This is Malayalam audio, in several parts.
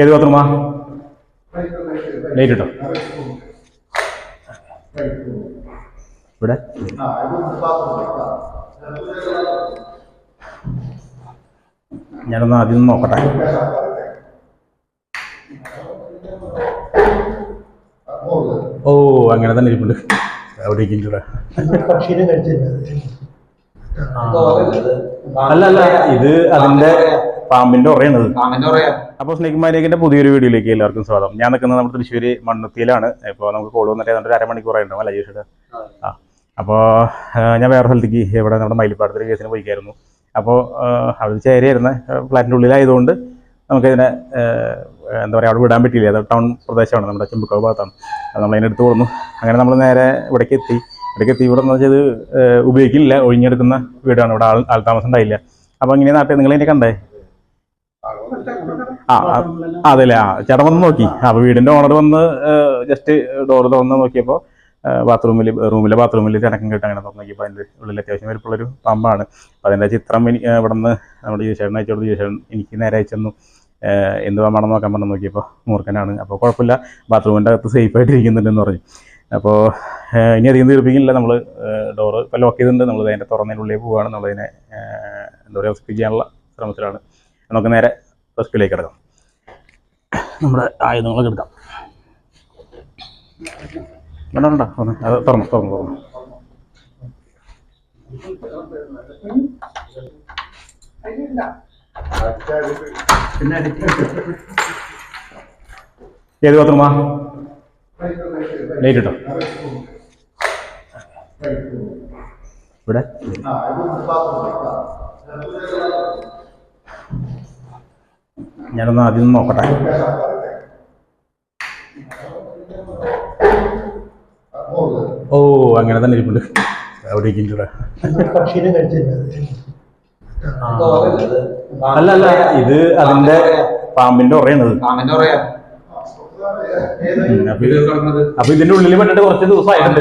ഏത് ബാത്റൂമാ ലൈറ്റ് ഇട്ടോ? ഇവിടെ? ഞാനൊന്ന് ആദ്യം ഒന്ന് നോക്കട്ടെ. ഓ അങ്ങനെ തന്നെ ഇരിപ്പുണ്ട്. അവിടെ ഇരിക്കുന്നുണ്ട് അല്ല അല്ല ഇത് അതിന്റെ പാമ്പിന്റെ ഉറയാണത്. പാമ്പിന്റെ പറയാ അപ്പോൾ സ്നേക് മാരിയക്കിന്റെ പുതിയൊരു വീഡിയോയിലേക്ക് എല്ലാവർക്കും സ്വാഗതം. ഞാൻ നിൽക്കുന്നത് നമ്മുടെ തൃശ്ശൂർ മണ്ണുത്തിയിലാണ്. ഇപ്പോൾ നമുക്ക് കോൾ വന്നിട്ട് ഏതാണ്ട് ഒരു അരമണിക്കൂറായി ഉണ്ടാവും അല്ല ചേച്ചിട്ട് ആ. അപ്പോൾ ഞാൻ വേറെ സ്ഥലത്തേക്ക് ഇവിടെ നമ്മുടെ മയിലിപ്പാടത്തൊരു കേസിന് പോയിക്കായിരുന്നു. അപ്പോൾ അവിടെ ചേരിയായിരുന്ന. ഫ്ലാറ്റിന്റെ ഉള്ളിലായതുകൊണ്ട് നമുക്കിതിനെ എന്താ പറയുക അവിടെ വിടാൻ പറ്റിയില്ല. അത് ടൗൺ പ്രദേശമാണ് നമ്മുടെ ചെമ്പുക്കാവ് ഭാഗത്താണ്. അത് നമ്മളതിനെ എടുത്ത് കൊടുന്നു അങ്ങനെ നമ്മൾ നേരെ ഇവിടേക്ക് എത്തി. ഇവിടേക്ക് എത്തി. ഇവിടെ എന്ന് വെച്ചാൽ ഉപയോഗിക്കില്ല. ഒഴിഞ്ഞെടുക്കുന്ന വീടാണ്. ഇവിടെ ആൾ ആൾ താമസം ഉണ്ടായില്ല. അപ്പോൾ ഇങ്ങനെ നാട്ടിൽ നിങ്ങളതിനെ കണ്ടേ? ആ അതല്ലേ? ആ ചേട്ടൻ വന്ന് നോക്കി. അപ്പൊ വീടിന്റെ ഓണർ വന്ന് ജസ്റ്റ് ഡോർ തുറന്ന് നോക്കിയപ്പോൾ ബാത്റൂമിൽ റൂമിലെ ബാത്റൂമിൽ തിരക്കം കിട്ടാൻ അങ്ങനെ തുറന്നു നോക്കിയപ്പോൾ അതിന്റെ ഉള്ളിൽ അത്യാവശ്യം വലിപ്പമുള്ളൊരു പമ്പാണ്. അപ്പൊ അതിന്റെ ചിത്രം എനിക്ക് ഇവിടെ നിന്ന് നമ്മുടെ ജീവശേഷൻ അയച്ചോട് ജീവശേഷൻ എനിക്ക് നേരെ അയച്ചെന്നു എന്ത് പമ്പാണെന്ന് നോക്കാൻ പറഞ്ഞു നോക്കിയപ്പോൾ മൂർഖനാണ്. അപ്പോൾ കുഴപ്പമില്ല ബാത്റൂമിന്റെ അകത്ത് സേഫ് ആയിട്ട് ഇരിക്കുന്നുണ്ടെന്ന് പറഞ്ഞു. അപ്പോൾ ഇനി അധികം തീർപ്പിക്കില്ല. നമ്മൾ ഡോറ് ഇപ്പോൾ ലോക്ക് ചെയ്തിട്ടുണ്ട്. നമ്മൾ അതിന്റെ തുറന്നതിനുള്ളിൽ പോവുകയാണ് നമ്മളതിനെ എന്താ പറയുക റെസ്ക്യൂ ചെയ്യാനുള്ള ശ്രമത്തിലാണ്. നമുക്ക് നേരെ റെസ്ക്യൂലേക്ക് കിടക്കാം. നമ്മുടെ ആയുധങ്ങളൊക്കെ എടുക്കാം. വേണ്ട വേണ്ട അത് തുറന്നു തുറന്നു തുറന്നു. ഏത് ബാത്റൂമാ ലൈറ്റ് ഇട്ടോ? ഇവിടെ? ഞാനൊന്ന് ആദ്യം നോക്കട്ടെ. ഓ അങ്ങനെ തന്നെ ഇരിപ്പുണ്ട്. അവിടെ ഇരിക്കുന്നുണ്ട് പക്ഷീനെ കഴിച്ചിരുന്നത്. അല്ല അല്ല ഇത് അതിന്റെ പാമ്പിന്റെ ഉറയാണത് അപ്പൊ ഇതിന്റെ ഉള്ളിൽ പെട്ടിട്ട് കുറച്ച് ദിവസമായിട്ടുണ്ട്.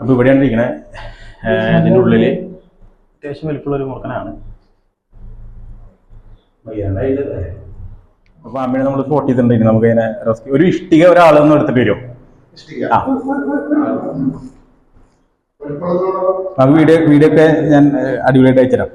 അപ്പൊ ഇവിടെയാണ് ഇരിക്കണേ. അതിന്റെ ഉള്ളിൽ അത്യാവശ്യം വലിപ്പുള്ള ഒരു മുറുക്കനാണ് അപ്പൊ അമ്മയെ നമ്മൾ സ്പോട്ട് ചെയ്തിട്ടുണ്ടെങ്കിൽ നമുക്ക് അതിനെ റെസ്ക്യൂ ഒരു ഇഷ്ടിക ഒരാളൊന്നും എടുത്തിട്ട് വരുമോ ആ. നമുക്ക് വീഡിയോ വീഡിയോ ഒക്കെ ഞാൻ അടിപൊളിയായിട്ട് അയച്ചുതരാം.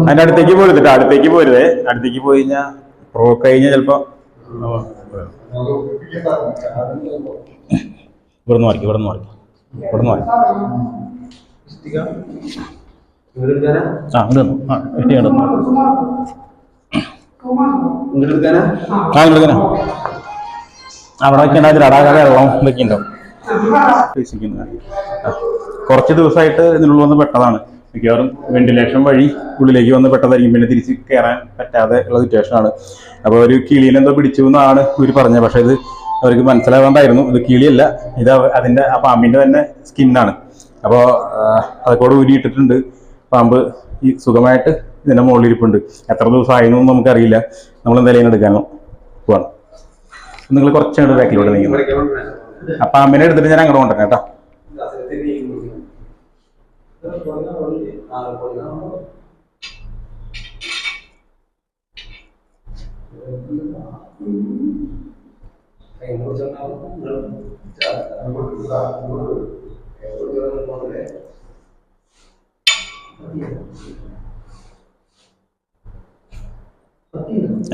അതിന്റെ അടുത്തേക്ക് പോരുത് അടുത്തേക്ക് പോരുത്. അടുത്തേക്ക് പോയി കഴിഞ്ഞാൽ പ്രോ കഴിഞ്ഞാൽ ചിലപ്പോ ഇവിടെ നിന്ന് മറിക്കും. ഇവിടെ നിന്ന് മറിക്കും. ഇവിടെ നിന്ന് മറിക്കും ആ ഇവിടെ ആ ഇഷ്ടി കണ്ടു ആ ഇവിടെ അവിടെ വെക്കണ്ടാ അതിലടാക വെള്ളം ഇതൊക്കെ ഉദ്ദേശിക്കുന്നത്. കുറച്ച് ദിവസമായിട്ട് ഇതിനുള്ളിൽ വന്ന് പെട്ടതാണ്. മിക്കവാറും വെന്റിലേഷൻ വഴി ഉള്ളിലേക്ക് വന്ന് പെട്ടതായിരിക്കും. പിന്നെ തിരിച്ച് കയറാൻ പറ്റാതെ ഉള്ള സിറ്റുവേഷൻ ആണ്. അപ്പോൾ ഒരു കിളിയിലെന്തോ പിടിച്ചു എന്നാണ് ഇവർ പറഞ്ഞത്. പക്ഷേ ഇത് അവർക്ക് മനസ്സിലാവാണ്ടായിരുന്നു. ഇത് കിളിയല്ല. ഇത് അതിന്റെ ആ പാമ്പിന്റെ തന്നെ സ്കിന്നാണ് അപ്പോൾ അതൊക്കെ ഊരിയിട്ടിട്ടുണ്ട്. പാമ്പ് ഈ സുഖമായിട്ട് ഇതിന്റെ മുകളിൽ ഇരിപ്പുണ്ട്. എത്ര ദിവസം ആയിരുന്നു നമുക്കറിയില്ല. നമ്മൾ എന്തായാലും എടുക്കാനോ പോവാണ്. നിങ്ങൾ കുറച്ചങ്ങോട്ട് ബാക്കിലോട്ട് നീങ്ങുന്നു ആ പാമ്പിനെ എടുത്തിട്ട് ഞാൻ അങ്ങോട്ട് കൊണ്ടുവരാം കേട്ടോ.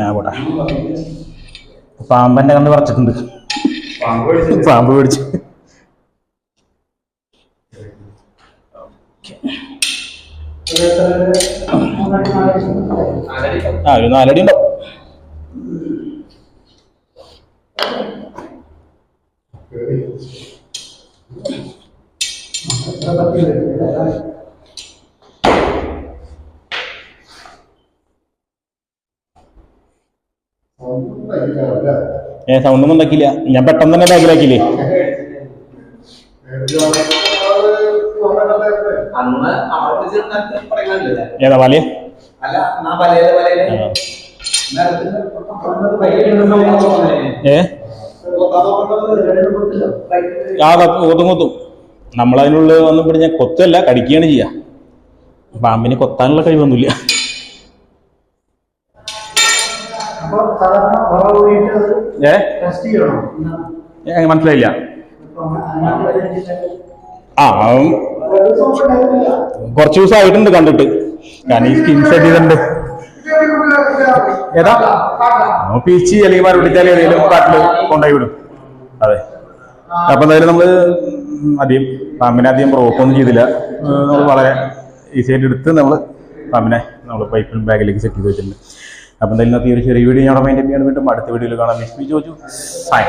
ആ പോട്ടെ. പാമ്പന്റെ കണ്ട് പറിച്ചിട്ടുണ്ട്. പാമ്പ് പിടിച്ചു ആ ഒരു നാലടി ഉണ്ടാവും ഏ സൗണ്ടൊന്നും ഉണ്ടാക്കിയില്ല. ഞാൻ പെട്ടെന്ന് തന്നെ ബാഗിലാക്കിയില്ലേ ഏതാ വലിയ? ഏ? ആ കത്ത് നമ്മളതിനുള്ളിൽ വന്ന് പിടിഞ്ഞ കൊത്തല്ല കടിക്കുകയാണ് ചെയ്യുക പാമ്പിന് കൊത്താനുള്ള കഴിവൊന്നുമില്ല. ഏ? മനസ്സിലായില്ല. ആ കുറച്ച് ദിവസം ആയിട്ടുണ്ട് കണ്ടിട്ട്. ഞാൻ ഈ സ്കിൻ സെറ്റ് ചെയ്തിട്ടുണ്ട്. ഏതാ? പീച്ചി അല്ലെങ്കിൽ മറുപടിച്ചാൽ ഏതെങ്കിലും കാട്ടിൽ കൊണ്ടുപോയി വിടും. അതെ. അപ്പൊ എന്തായാലും നമ്മൾ അധികം പാമ്പിനെ അധികം പ്രോക്കൊന്നും ചെയ്തില്ല. നമ്മൾ വളരെ ഈസി ആയിട്ട് എടുത്ത് നമ്മൾ പാമ്പിനെ നമ്മൾ പൈപ്പിൽ ബാഗിലേക്ക് സെറ്റ് ചെയ്ത് വെച്ചിട്ടുണ്ട്. അപ്പൊ എന്തായാലും ഇന്നത്തെ ഒരു ചെറിയ വീഡിയോ ഞാൻ മൈൻഡ് ചെയ്യാൻ വീണ്ടും അടുത്ത വീഡിയോയിൽ കാണാം. മിസ് ജോജു. സൈൻ